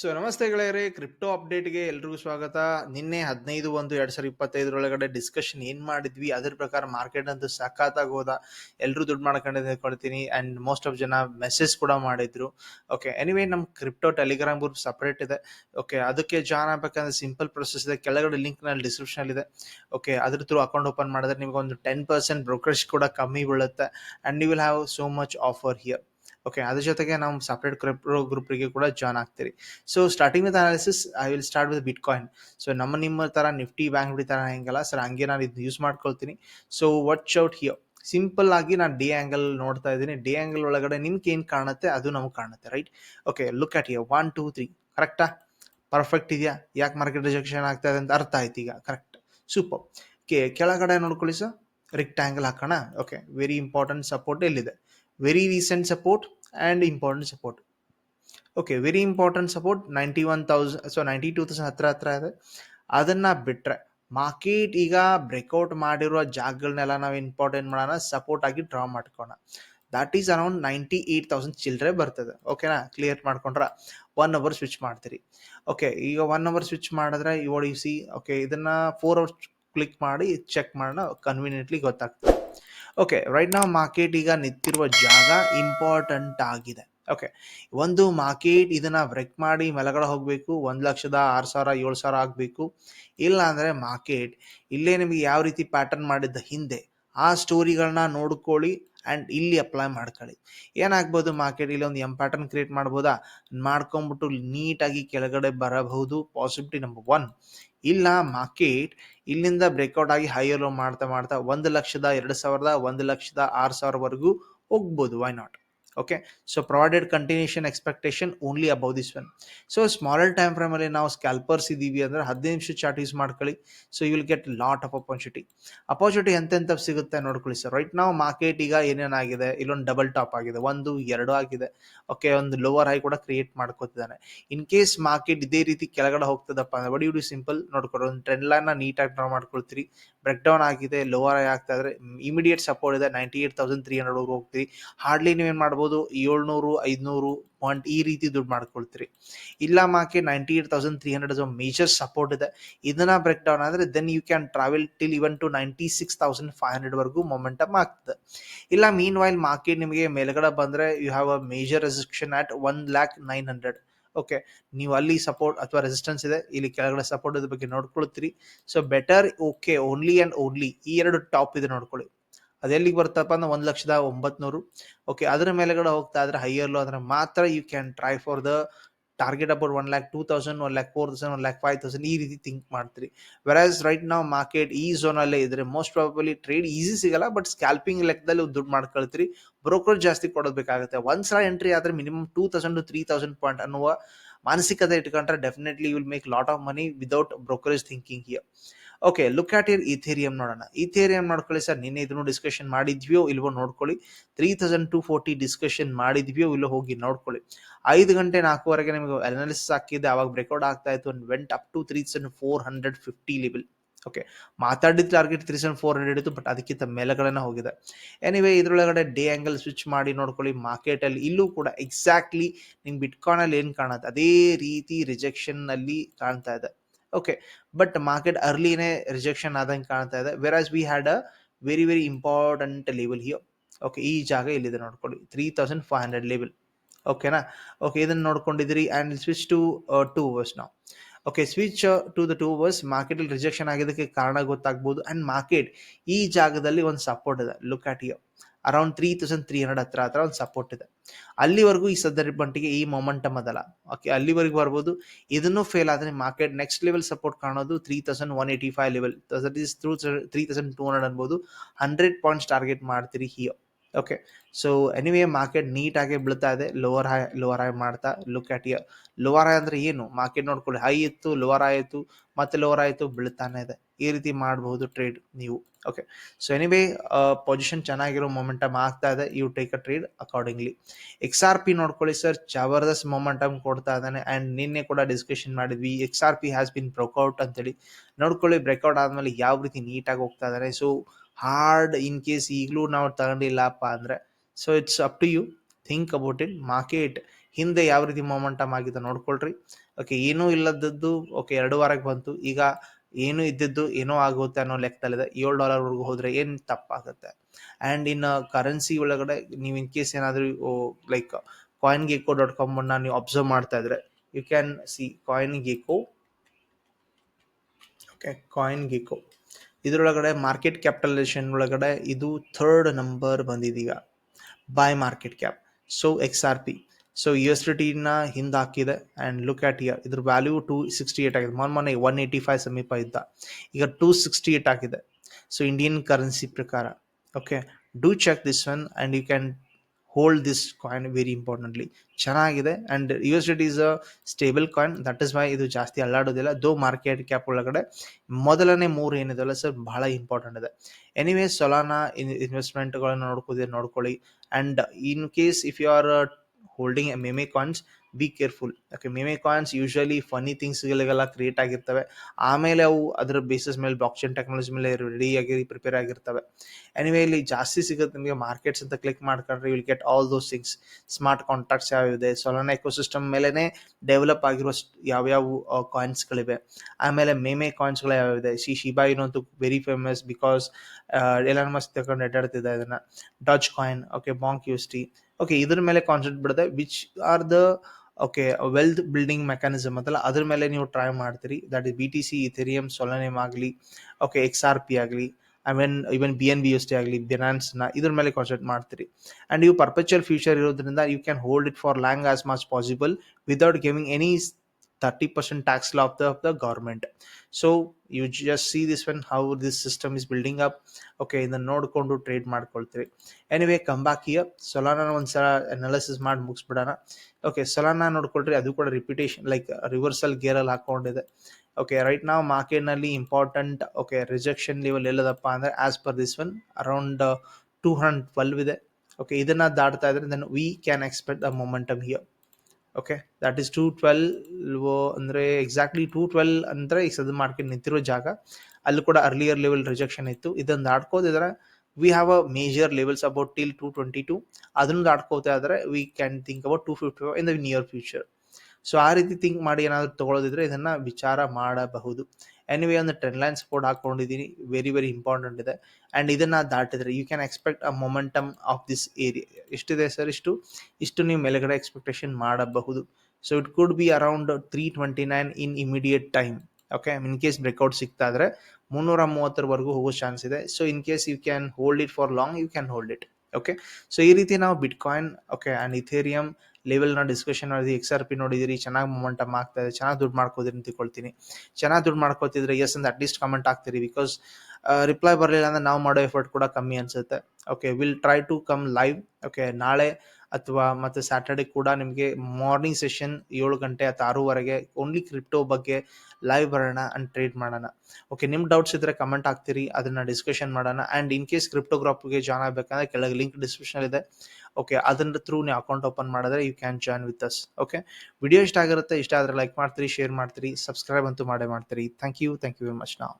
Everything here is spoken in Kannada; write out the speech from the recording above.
ಸೊ ನಮಸ್ತೆ ಗೆಳೆಯರೇ, ಕ್ರಿಪ್ಟೋ ಅಪ್ಡೇಟ್ಗೆ ಎಲ್ರಿಗೂ ಸ್ವಾಗತ. ನಿನ್ನೆ ಹದಿನೈದು ಒಂದು ಎರಡ್ ಸಾವಿರದ ಇಪ್ಪತ್ತೈದರೊಳಗಡೆ ಡಿಸ್ಕಷನ್ ಏನ್ ಮಾಡಿದ್ವಿ, ಅದ್ರ ಪ್ರಕಾರ ಮಾರ್ಕೆಟ್ ಅಂತೂ ಸಖತ್ತಾಗಿ ಹೋದ ಎಲ್ಲರೂ ದುಡ್ಡು ಮಾಡ್ಕೊಂಡಿದ್ದೆ ಕೊಡ್ತೀನಿ ಅಂಡ್ ಮೋಸ್ಟ್ ಆಫ್ ಜನ ಮೆಸೇಜ್ ಕೂಡ ಮಾಡಿದ್ರು. ಓಕೆ ಎನಿವೇ ನಮ್ ಕ್ರಿಪ್ಟೋ ಟೆಲಿಗ್ರಾಮ್ ಗ್ರೂಪ್ ಸಪರೇಟ್ ಇದೆ. ಓಕೆ ಅದಕ್ಕೆ ಜಾಯ್ನ್ ಆಗ್ಬೇಕಂದ್ರೆ ಸಿಂಪಲ್ ಪ್ರೊಸೆಸ್ ಇದೆ. ಕೆಳಗಡೆ ಲಿಂಕ್ನಲ್ಲಿ ಡಿಸ್ಕ್ರಿಪ್ಷನ್ ಇದೆ. ಓಕೆ ಅದ್ರ ಥ್ರೂ ಅಕೌಂಟ್ ಓಪನ್ ಮಾಡಿದ್ರೆ ನಿಮ್ಗೆ ಒಂದು ಟೆನ್ ಪರ್ಸೆಂಟ್ ಬ್ರೋಕರೇಜ್ ಕೂಡ ಕಮ್ಮಿ ಬೀಳುತ್ತೆ. And you will have so much offer here okay ಅದ್ರ ಜೊತೆಗೆ ನಾವು ಸಪ್ರೇಟ್ ಕ್ರಿಪ್ಟೋ ಗ್ರೂಪ್ಗೆ ಕೂಡ join ಆಗ್ತೀರಿ. So starting with analysis I will start with bitcoin so ನಮ್ಮ ನಿಮ್ಮ ತರ ನಿಫ್ಟಿ ಬ್ಯಾಂಕ್ ಹುಡಿ ತರ ಹೆಂಗಲ್ಲ ಸರ್ ಹಂಗೆ ನಾನು ಇದು ಯೂಸ್ ಮಾಡ್ಕೊಳ್ತೀನಿ. So watch out here simple ಆಗಿ ನಾನು ಡಿ ಆಂಗಲ್ ನೋಡ್ತಾ ಇದ್ದೀನಿ. ಡಿ ಆಂಗಲ್ ಒಳಗಡೆ ನಿಮ್ಗೆ ಏನು ಕಾಣುತ್ತೆ, ಅದು ನಮ್ಗೆ ಕಾಣುತ್ತೆ right okay look at here one two three ಕರೆಕ್ಟಾ ಪರ್ಫೆಕ್ಟ್ ಇದೆಯಾ? ಯಾಕೆ ಮಾರ್ಕೆಟ್ ರಿಜೆಕ್ಷನ್ ಆಗ್ತಾ ಇದೆ ಅಂತ ಅರ್ಥ ಆಯ್ತು ಈಗ. ಕರೆಕ್ಟ್ ಸೂಪರ್ ಕೆ ಕೆಳಗಡೆ ನೋಡ್ಕೊಳ್ಳಿ ಸರ್ ರೆಕ್ಟಾಂಗಲ್ ಹಾಕೋಣ. ಓಕೆ ವೆರಿ ಇಂಪಾರ್ಟೆಂಟ್ ಸಪೋರ್ಟ್ ಎಲ್ಲಿದೆ? Very recent support and important support okay very important support ninety one thousand so ninety two thousand ಹತ್ರ ಹತ್ರ ಇದೆ. ಅದನ್ನು ಬಿಟ್ಟರೆ ಮಾರ್ಕೆಟ್ ಈಗ ಬ್ರೇಕ್ಔಟ್ ಮಾಡಿರುವ ಜಾಗಗಳನ್ನೆಲ್ಲ ನಾವು ಇಂಪಾರ್ಟೆಂಟ್ ಮಾಡೋಣ ಸಪೋರ್ಟ್ ಆಗಿ draw ಮಾಡ್ಕೋಣ. That is around ninety eight thousand ಚಿಲ್ಲರೆ ಬರ್ತದೆ ಓಕೆನಾ ಕ್ಲಿಯರ್ ಮಾಡ್ಕೊಂಡ್ರೆ? ಒನ್ ಅವರ್ ಸ್ವಿಚ್ ಮಾಡ್ತೀರಿ. ಓಕೆ ಈಗ ಒನ್ ಅವರ್ ಸ್ವಿಚ್ ಮಾಡಿದ್ರೆ ಇವಳು ಸಿ ಓಕೆ ಇದನ್ನು ಫೋರ್ ಅವರ್ಸ್ ಕ್ಲಿಕ್ ಮಾಡಿ ಚೆಕ್ ಮಾಡೋಣ ಕನ್ವೀನಿಯಂಟ್ಲಿ ಗೊತ್ತಾಗ್ತದೆ. ಓಕೆ ರೈಟ್ ನಾವು ಮಾರ್ಕೆಟ್ ಈಗ ನಿಂತಿರುವ ಜಾಗ ಇಂಪಾರ್ಟೆಂಟ್ ಆಗಿದೆ. ಓಕೆ ಒಂದು ಮಾರ್ಕೆಟ್ ಇದನ್ನ ಬ್ರೇಕ್ ಮಾಡಿ ಮೆಲಗಡೆ ಹೋಗಬೇಕು, ಒಂದು ಲಕ್ಷದ ಆರು ಸಾವಿರ, ಏಳು ಸಾವಿರ ಆಗಬೇಕು. ಇಲ್ಲ ಅಂದ್ರೆ ಮಾರ್ಕೆಟ್ ಇಲ್ಲೇ ನಿಮಗೆ ಯಾವ ರೀತಿ ಪ್ಯಾಟರ್ನ್ ಮಾಡಿದ್ದ ಹಿಂದೆ ಆ ಸ್ಟೋರಿಗಳನ್ನ ನೋಡ್ಕೊಳ್ಳಿ ಆ್ಯಂಡ್ ಇಲ್ಲಿ ಅಪ್ಲೈ ಮಾಡ್ಕೊಳ್ಳಿ. ಏನಾಗ್ಬೋದು ಮಾರ್ಕೆಟ್ ಇಲ್ಲಿ ಒಂದು ಎಂ ಪ್ಯಾಟರ್ನ್ ಕ್ರಿಯೇಟ್ ಮಾಡ್ಬೋದಾ? ಮಾಡ್ಕೊಂಬಿಟ್ಟು ನೀಟಾಗಿ ಕೆಳಗಡೆ ಬರಬಹುದು ಪಾಸಿಬಿಲಿಟಿ ನಂಬರ್ ಒನ್ ಇಲ್ಲ ಮಾರ್ಕೆಟ್ ಇಲ್ಲಿಂದ ಬ್ರೇಕ್ಔಟ್ ಆಗಿ ಹೈಯರ್ ಮಾಡ್ತಾ ಮಾಡ್ತಾ ಒಂದು ಲಕ್ಷದ, ಎರಡು ಸಾವಿರದ, ಒಂದು ಲಕ್ಷದ, ಆರು ಸಾವಿರವರೆಗೂ ಹೋಗ್ಬೋದು why not okay so provided continuation expectation only above this one so smaller time frame ಅಲ್ಲಿ ನಾವು ಸ್ಕ್ಯಾಲ್ಪರ್ಸ್ ಇದೀವಿ ಅಂದ್ರೆ ಹದಿನೈದು ನಿಮಿಷ ಚಾರ್ಟ್ ಯೂಸ್ ಮಾಡ್ಕೊಳ್ಳಿ. So you will get lot of opportunity opportunity ಎಂತೆಂತ ಸಿಗುತ್ತೆ ನೋಡ್ಕೊಳ್ಳಿ ಸರ್ ರೈಟ್ ನಾವು ಮಾರ್ಕೆಟ್ ಈಗ ಏನೇನಾಗಿದೆ ಇಲ್ಲೊಂದು ಡಬಲ್ ಟಾಪ್ ಆಗಿದೆ, ಒಂದು, ಎರಡು ಆಗಿದೆ. ಓಕೆ ಒಂದು ಲೋವರ್ ಹೈ ಕೂಡ ಕ್ರಿಯೇಟ್ ಮಾಡ್ಕೋತಿದ್ದಾನೆ. ಇನ್ ಕೇಸ್ ಮಾರ್ಕೆಟ್ ಇದೇ ರೀತಿ ಕೆಳಗಡೆ ಹೋಗ್ತದಪ್ಪ ಅಂದ್ರೆ ಬಟ್ ಯು ಡು ಸಿಂಪಲ್ ನೋಡ್ಕೊಳ್ಳಿ, ಒಂದು ಟ್ರೆಂಡ್ ಲೈನ್ ನೀಟಾಗಿ ಡ್ರಾ ಮಾಡ್ಕೊಳ್ತೀರಿ. ಬ್ರೇಕ್ ಡೌನ್ ಆಗಿದೆ ಲೋವರ್ ಆಗ್ತಾ ಇದ್ರೆ ಇಮಿಡಿಯೇಟ್ ಸಪೋರ್ಟ್ ಇದೆ ninety eight thousand three hundred ಹೋಗ್ತೀವಿ ಹಾರ್ಡ್ಲಿ ನೀವೇನು ಮಾಡ್ಬೋದು, ಏಳ್ನೂರು, ಐದುನೂರು ಪಾಯಿಂಟ್ ಈ ರೀತಿ ದುಡ್ಡು ಮಾಡ್ಕೊಳ್ತೀರಿ. ಇಲ್ಲ market ninety eight thousand three hundred major support ಇದೆ. ಇದನ್ನ ಬ್ರೇಕ್ ಡೌನ್ ಆದರೆ then you can travel till even to ninety six thousand five hundred ವರೆಗೂ ಮೊಮೆಂಟಮ್ ಆಗ್ತದೆ. ಇಲ್ಲ ಮೀನ್ ವೈಲ್ ಮಾರ್ಕೆಟ್ ನಿಮಗೆ ಮೇಲ್ಗಡೆ ಬಂದ್ರೆ you have a major rejection at one lakh nine hundred okay ನೀವು ಅಲ್ಲಿ ಸಪೋರ್ಟ್ ಅಥವಾ ರೆಸಿಸ್ಟೆನ್ಸ್ ಇದೆ, ಇಲ್ಲಿ ಕೆಳಗಡೆ ಸಪೋರ್ಟ್ ಇದ್ರ ಬಗ್ಗೆ ನೋಡ್ಕೊಳ್ತೀರಿ. So better okay only and only ಈ ಎರಡು ಟಾಪ್ ಇದೆ ನೋಡ್ಕೊಳ್ಳಿ. ಅದೆಲ್ಲಿಗೆ ಬರ್ತಪ್ಪ ಅಂದ್ರೆ ಒಂದು ಲಕ್ಷದ ಒಂಬತ್ನೂರು. ಓಕೆ ಅದರ ಮೇಲೆಗಡೆ ಹೋಗ್ತಾ ಇದ್ರೆ ಹೈಯರ್ ಲೋ ಅಂದ್ರೆ ಮಾತ್ರ you can try for the target about one lakh two thousand one lakh four thousand one lakh five thousand ಈ ರೀತಿ ಥಿಂಕ್ ಮಾಡ್ತೀರಿ. ವೆರಾಸ್ ರೈಟ್ ನಾವು ಮಾರ್ಕೆಟ್ ಈ ಝೋನ್ ಅಲ್ಲೇ ಇದ್ರೆ ಮೋಸ್ಟ್ ಪ್ರಾಬಲಿ ಟ್ರೇಡ್ ಈಸಿ ಸಿಗಲ್ಲ ಬಟ್ ಸ್ಕ್ಯಾಲ್ಪಿಂಗ್ ಲೆಕ್ಕದಲ್ಲಿ ದುಡ್ಡು ಮಾಡ್ಕೊಳ್ತೀರಿ. ಬ್ರೋಕರ್ ಜಾಸ್ತಿ ಕೊಡೋದಬೇಕಾಗುತ್ತೆ ಒಂದ್ಸಲ ಎಂಟ್ರಿ ಆದ್ರೆ minimum two thousand to three thousand point ಅನ್ನುವ ಮಾನಸಿಕತೆ ಇಟ್ಕೊಂಡ್ರೆ definitely will make lot of money without brokerage thinking here okay look at ಇರ್ ಇಥೇರಿಯಂ ನೋಡೋಣ. ಇಥೇರಿಯಂ ನೋಡ್ಕೊಳ್ಳಿ ಸರ್, ನಿನ್ನೆ ಇದನ್ನು ಡಿಸ್ಕಷನ್ ಮಾಡಿದ್ವಿಯೋ ಇಲ್ವೋ ನೋಡ್ಕೊಳ್ಳಿ. Three thousand two forty discussion ಮಾಡಿದ್ವಿಯೋ ಇಲ್ಲೋ ಹೋಗಿ ನೋಡ್ಕೊಳ್ಳಿ. ಐದು ಗಂಟೆ ನಾಲ್ಕುವರೆಗೆ ನಿಮಗೆ ಅನಾಲಿಸಿಸ್ ಹಾಕಿದ್ದೆ ಅವಾಗ ಬ್ರೇಕ್ಔಟ್ ಆಗ್ತಾ ಇತ್ತು went up to three thousand four hundred fifty level okay ಮಾತಾಡಿದ target three thousand four hundred ಇತ್ತು ಬಟ್ ಅದಕ್ಕಿಂತ ಮೇಲೆಗಳನ್ನ ಹೋಗಿದೆ. ಎನಿವೇ ಇದ್ರೊಳಗಡೆ ಡೇ ಆ್ಯಂಗಲ್ ಸ್ವಿಚ್ ಮಾಡಿ ನೋಡ್ಕೊಳ್ಳಿ ಮಾರ್ಕೆಟ್ ಅಲ್ಲಿ ಇಲ್ಲೂ ಕೂಡ ಎಕ್ಸಾಕ್ಟ್ಲಿ ನಿಮ್ಗೆ ಬಿಟ್ಕಾನಲ್ಲಿ ಏನು ಕಾಣುತ್ತೆ? ಅದೇ ರೀತಿ ರಿಜೆಕ್ಷನ್ನಲ್ಲಿ ಕಾಣ್ತಾ ಇದೆ. ಓಕೆ ಬಟ್ ಮಾರ್ಕೆಟ್ ಅರ್ಲಿನೇ ರಿಜೆಕ್ಷನ್ ಆದಂಗೆ ಕಾಣ್ತಾ ಇದೆ. Whereas we had a very very important level here okay ಈ ಜಾಗ ಇಲ್ಲಿದೆ ನೋಡ್ಕೊಳ್ಳಿ. Three thousand five hundred level ಓಕೆನಾ ಓಕೆ ಇದನ್ನು ನೋಡ್ಕೊಂಡಿದ್ದೀರಿ. And switch to two hours ನಾವು okay switch to the two hours ಮಾರ್ಕೆಟಲ್ಲಿ ರಿಜೆಕ್ಷನ್ ಆಗಿದ್ದಕ್ಕೆ ಕಾರಣ ಗೊತ್ತಾಗ್ಬೋದು. ಆ್ಯಂಡ್ ಮಾರ್ಕೆಟ್ ಈ ಜಾಗದಲ್ಲಿ ಒಂದು ಸಪೋರ್ಟ್ ಇದೆ. Look at here around three thousand three hundred ಹತ್ರ ಹತ್ರ ಒಂದು ಸಪೋರ್ಟ್ ಇದೆ. ಅಲ್ಲಿವರೆಗೂ ಈ ಸದರ್ ಮಟ್ಟಿಗೆ ಈ ಮೊಮೆಂಟಮ್ ಅದಲ್ಲ. ಓಕೆ ಅಲ್ಲಿವರೆಗೂ ಬರ್ಬೋದು. ಇದನ್ನು ಫೇಲ್ ಆದರೆ ಮಾರ್ಕೆಟ್ ನೆಕ್ಸ್ಟ್ ಲೆವೆಲ್ ಸಪೋರ್ಟ್ ಕಾಣೋದು three thousand one eighty five level that is through three thousand two hundred ಅನ್ಬೋದು. ಹಂಡ್ರೆಡ್ ಪಾಯಿಂಟ್ಸ್ ಟಾರ್ಗೆಟ್ ಮಾಡ್ತೀರಿ here okay so anyway market ನೀಟಾಗಿ ಬೀಳ್ತಾ ಇದೆ. ಲೋವರ್ ಹೈ ಲೋವರ್ ಹೈ ಮಾಡ್ತಾ look at here lower high ಅಂದ್ರೆ ಏನು? ಮಾರ್ಕೆಟ್ ನೋಡ್ಕೊಳ್ಳಿ. ಹೈ ಇತ್ತು ಲೋವರ್ ಆಯಿತು, ಮತ್ತೆ ಲೋವರ್ ಆಯಿತು ಬೀಳ್ತಾನೆ ಇದೆ. ಈ ರೀತಿ ಮಾಡಬಹುದು ಟ್ರೇಡ್ ನೀವು. ಓಕೆ ಸೊ ಎನಿವೇ ಪೊಸಿಷನ್ ಚೆನ್ನಾಗಿರೋ ಮೊಮೆಂಟಮ್ ಆಗ್ತಾ ಇದೆ. You take a trade accordingly X R P ನೋಡ್ಕೊಳ್ಳಿ ಸರ್ ಜಬರ್ದಸ್ತ್ ಮೊಮೆಂಟಮ್ ಕೊಡ್ತಾ ಇದ್ದಾನೆ. ಅಂಡ್ ನಿನ್ನೆ ಕೂಡ ಡಿಸ್ಕಷನ್ ಮಾಡಿದ್ವಿ. X R P has been breakout ಅಂತೇಳಿ. ನೋಡ್ಕೊಳ್ಳಿ ಬ್ರೇಕ್ಔಟ್ ಆದಮೇಲೆ ಯಾವ ರೀತಿ ನೀಟಾಗಿ ಹೋಗ್ತಾ ಇದ್ದಾರೆ. ಸೊ ಹಾರ್ಡ್ ಇನ್ ಕೇಸ್ ಈಗಲೂ ನಾವು ತಗೊಂಡಿಲ್ಲಪ್ಪ ಅಂದ್ರೆ so it's up to you think about it market ಹಿಂದೆ ಯಾವ ರೀತಿ ಮೊಮೆಂಟಮ್ ಆಗಿದೆ ನೋಡ್ಕೊಳ್ರಿ. ಓಕೆ ಏನೂ ಇಲ್ಲದದ್ದು ಓಕೆ ಎರಡು ವಾರಕ್ಕೆ ಬಂತು. ಈಗ ಏನು ಇದ್ದಿದ್ದು ಏನೋ ಆಗುತ್ತೆ ಅನ್ನೋ ಲೆಕ್ಕದಲ್ಲಿದೆ. ಏಳು ಡಾಲರ್ವರೆಗೂ ಹೋದರೆ ಏನು ತಪ್ಪಾಗುತ್ತೆ? ಆ್ಯಂಡ್ ಇನ್ನು ಕರೆನ್ಸಿ ಒಳಗಡೆ ನೀವು ಇನ್ ಕೇಸ್ ಏನಾದರೂ ಲೈಕ್ ಕಾಯಿನ್ ಗೇಕೋ ಡಾಟ್ ಕಾಮನ್ನು ನೀವು ಅಬ್ಸರ್ವ್ ಮಾಡ್ತಾ ಇದ್ರೆ you can see coin gecko okay coin gecko ಇದರೊಳಗಡೆ ಮಾರ್ಕೆಟ್ ಕ್ಯಾಪಿಟಲೈಸೇಷನ್ ಒಳಗಡೆ ಇದು third number ಬಂದಿದೀಗ. By market cap so X R P so U S T ಟಿನ ಹಿಂದೆ ಹಾಕಿದೆ ಆ್ಯಂಡ್ ಲುಕ್ ಆಟ್ ಇಯರ್ ಇದ್ರ ವ್ಯಾಲ್ಯೂ ಟೂ ಸಿಕ್ಸ್ಟಿ ಏಟ್ ಆಗಿದೆ. ಮೊನ್ನೆ ಮೊನ್ನೆ ಒನ್ ಏಯ್ಟಿ ಫೈವ್ ಸಮೀಪ ಇದ್ದ. ಈಗ ಟೂ ಸಿಕ್ಸ್ಟಿ ಏಟ್ ಆಗಿದೆ. ಸೊ ಇಂಡಿಯನ್ ಕರೆನ್ಸಿ ಪ್ರಕಾರ. Okay do check this one and you can hold this coin very importantly ಚೆನ್ನಾಗಿದೆ. And U S D is a stable coin that is why ಇದು ಜಾಸ್ತಿ ಅಲ್ಲಾಡೋದಿಲ್ಲ. ದೋ ಮಾರ್ಕೆಟ್ ಕ್ಯಾಪ್ ಒಳಗಡೆ ಮೊದಲನೇ ಮೂರು ಏನಿದೆಲ್ಲ ಸರ್ ಬಹಳ ಇಂಪಾರ್ಟೆಂಟ್ ಇದೆ. ಎನಿವೇ ಸೊಲಾನ ಇನ್ವೆಸ್ಟ್ಮೆಂಟ್ಗಳನ್ನ ನೋಡ್ಕೋದಿದ್ರೆ ನೋಡ್ಕೊಳ್ಳಿ. And in case if you are holding meme coins be careful ಯಾಕೆ ಮಿಮಿ ಕಾಯಿನ್ಸ್ ಯೂಶಲಿ ಫನಿ ಥಿಂಗ್ಸ್ಗಳಿಗೆಲ್ಲ ಕ್ರಿಯೇಟ್ ಆಗಿರ್ತವೆ. ಆಮೇಲೆ ಅವು ಅದರ ಬೇಸಿಸ್ ಮೇಲೆ ಬ್ಲಾಕ್ ಚೈನ್ ಟೆಕ್ನಾಲಜಿ ಮೇಲೆ ರೆಡಿ ಆಗಿ ಪ್ರಿಪೇರ್ ಆಗಿರ್ತವೆ. ಎನಿವೇ ಇಲ್ಲಿ ಜಾಸ್ತಿ ಸಿಗುತ್ತೆ ನಿಮಗೆ ಮಾರ್ಕೆಟ್ಸ್ ಅಂತ ಕ್ಲಿಕ್ ಮಾಡ್ಕೊಂಡ್ರೆ will get all those things smart contracts ಯಾವಿದೆ Solana ecosystem ಮೇಲೇ ಡೆವಲಪ್ ಆಗಿರುವ ಯಾವ್ಯಾವ ಕಾಯಿನ್ಸ್ಗಳಿವೆ ಆಮೇಲೆ ಮೇಮೆ ಕಾಯಿನ್ಸ್ಗಳು ಯಾವ್ಯಾವಿದೆ? ಸಿ ಶಿಬಾ ಇನ್ನೊಂದು ವೆರಿ ಫೇಮಸ್ ಬಿಕಾಸ್ ಎಲ್ಲ ಮಸ್ತ್ ತಗೊಂಡು ಅಡ್ಡಾಡ್ತಿದ್ದೆ ಇದನ್ನ. Dutch coin okay bonk use T okay ಇದ್ರ ಮೇಲೆ ಕಾನ್ಸೆಪ್ಟ್ ಬಿಡದೆ which are the okay wealth building mechanism ಅಂತಲ್ಲ ಅದ್ರ ಮೇಲೆ ನೀವು ಟ್ರೈ ಮಾಡ್ತೀರಿ. That is B T C Ethereum ಸೊಲನೇಮ್ ಆಗಲಿ ಓಕೆ ಎಕ್ಸ್ ಆರ್ ಪಿ ಆಗಲಿ I mean even B N B S T ಆಗಲಿ ಬಿನಾನ್ಸ್ನ ಇದ್ರ ಮೇಲೆ ಕಾನ್ಸೆಂಟ್ ಮಾಡ್ತೀರಿ. ಆ್ಯಂಡ್ ಇವು ಪರ್ಪಚುವಲ್ ಫ್ಯೂಚರ್ ಇರೋದ್ರಿಂದ you can hold it for long as much possible without giving any thirty percent tax law of the of the government so you just see this one how this system is building up okay ಇದನ್ನ ನೋಡ್ಕೊಂಡು trade ಮಾಡ್ಕೊಳ್ತೀರಿ. Anyway come back here Solana ಒಂದ್ಸಲ ಅನಾಲಿಸಿಸ್ ಮಾಡಿ ಮುಗಿಸ್ಬಿಡೋಣ. ಓಕೆ ಸೊಲಾನ ನೋಡ್ಕೊಳ್ರಿ, ಅದು ಕೂಡ ರಿಪಿಟೇಷನ್ ಲೈಕ್ ರಿವರ್ಸಲ್ ಗೇರಲ್ಲಿ ಹಾಕೊಂಡಿದೆ. ಓಕೆ ರೈಟ್ ನಾವು ಮಾರ್ಕೆಟ್ನಲ್ಲಿ ಇಂಪಾರ್ಟೆಂಟ್ ಓಕೆ ರಿಜೆಕ್ಷನ್ ಲೆವೆಲ್ ಎಲ್ಲದಪ್ಪ ಅಂದರೆ as per this one around two hundred twelve ಇದೆ. ಓಕೆ ಇದನ್ನು ದಾಟ್ತಾ ಇದ್ರೆ then we can expect the momentum here okay that is two twelve ಅಂದರೆ ಎಕ್ಸಾಕ್ಟ್ಲಿ ಟೂ ಟ್ವೆಲ್ ಅಂದರೆ ಈ ಸದ್ ಮಾರ್ಕೆಟ್ ನಿಂತಿರೋ ಜಾಗ ಅಲ್ಲಿ ಕೂಡ ಅರ್ಲಿಯರ್ ಲೆವೆಲ್ ರಿಜೆಕ್ಷನ್ ಇತ್ತು ಇದನ್ನು ದಾಟ್ಕೋದಿದ್ರೆ we have a major levels about till two twenty two ಅದನ್ನು ದಾಟ್ಕೋತಾ ಆದರೆ we can think about two fifty in the near future so ಆ ರೀತಿ ಥಿಂಕ್ ಮಾಡಿ ಏನಾದರೂ ತೊಗೊಳೋದಿದ್ರೆ ಇದನ್ನು ವಿಚಾರ ಮಾಡಬಹುದು ಎನಿವೇ ಒಂದು ಟ್ರೆಂಡ್ ಲೈನ್ ಸಪೋರ್ಟ್ ಹಾಕೊಂಡಿದ್ದೀನಿ ವೆರಿ ವೆರಿ ಇಂಪಾರ್ಟೆಂಟ್ ಇದೆ. ಆ್ಯಂಡ್ ಇದನ್ನು ದಾಟಿದ್ರೆ you can expect a momentum of this area ಎಷ್ಟಿದೆ ಸರ್ ಇಷ್ಟು? ಇಷ್ಟು ನೀವು ಮೇಲ್ಗಡೆ ಎಕ್ಸ್ಪೆಕ್ಟೇಷನ್ ಮಾಡಬಹುದು. So it could be around three twenty nine in immediate time okay in case breakout ಸಿಗ್ತಾ ಇದ್ರೆ ಮುನ್ನೂರ ಮೂವತ್ತರವರೆಗೂ ಹೋಗೋ ಚಾನ್ಸ್ ಇದೆ. So in case you can hold it for long you can hold it okay so ಈ ರೀತಿ ನಾವು bitcoin okay and Ethereum ಲೆವೆಲ್ನ ಡಿಸ್ಕಷನ್ ಮಾಡಿದ್ವಿ ಎಕ್ಸ್ ಆರ್ ಪಿ ನೋಡಿದಿರಿ, ಚೆನ್ನಾಗಿ ಮೊಮೆಂಟಮ್ ಆಗ್ತಾ ಇದೆ, ಚೆನ್ನಾಗಿ ದುಡ್ಡು ಮಾಡ್ಕೋದಿರಿ ಅಂತ ತಿಳ್ಕೊಳ್ತೀನಿ. ಚೆನ್ನಾಗಿ ದುಡ್ಡು ಮಾಡ್ಕೋತಿದ್ರೆ ಎಸ್ ಅಂತ ಅಟ್ಲೀಸ್ಟ್ ಕಮೆಂಟ್ ಆಗ್ತೀರಿ ಬಿಕಾಸ್ ರಿಪ್ಲೈ ಬರಲಿಲ್ಲ ಅಂದ್ರೆ ನಾವು ಮಾಡೋ ಎಫರ್ಟ್ ಕೂಡ ಕಮ್ಮಿ ಅನ್ಸುತ್ತೆ. Okay will try to come live okay ನಾಳೆ ಅಥವಾ ಮತ್ತು ಸ್ಯಾಟರ್ಡೆ ಕೂಡ ನಿಮಗೆ ಮಾರ್ನಿಂಗ್ ಸೆಷನ್ ಏಳು ಗಂಟೆ ಅಥವಾ ಆರೂವರೆಗೆ ಓನ್ಲಿ ಕ್ರಿಪ್ಟೋ ಬಗ್ಗೆ ಲೈವ್ ಬರೋಣ ಅಂಡ್ ಟ್ರೇಡ್ ಮಾಡೋಣ. ಓಕೆ ನಿಮ್ಮ ಡೌಟ್ಸ್ ಇದ್ರೆ ಕಮೆಂಟ್ ಹಾಕ್ತೀರಿ, ಅದನ್ನ ಡಿಸ್ಕಷನ್ ಮಾಡೋಣ ಆ್ಯಂಡ್ ಇನ್ ಕೇಸ್ ಕ್ರಿಪ್ಟೋ ಗ್ರಾಪ್ಗೆ ಜಾಯ್ನ್ ಆಗಬೇಕಂದ್ರೆ ಕೆಳಗೆ ಲಿಂಕ್ ಡಿಸ್ಕ್ರಿಪ್ಷನ್ ಇದೆ. ಓಕೆ ಅದನ್ನ ಥ್ರೂ ನೀವು ಅಕೌಂಟ್ ಓಪನ್ ಮಾಡಿದ್ರೆ you can join with us okay video ಇಷ್ಟ ಆಗಿರುತ್ತೆ, ಇಷ್ಟ ಆದರೆ ಲೈಕ್ ಮಾಡ್ತೀರಿ ಶೇರ್ ಮಾಡ್ತೀರಿ ಸಬ್ಸ್ಕ್ರೈಬ್ ಅಂತೂ ಮಾಡೇ ಮಾಡ್ತೀರಿ. Thank you thank you very much ನಾವು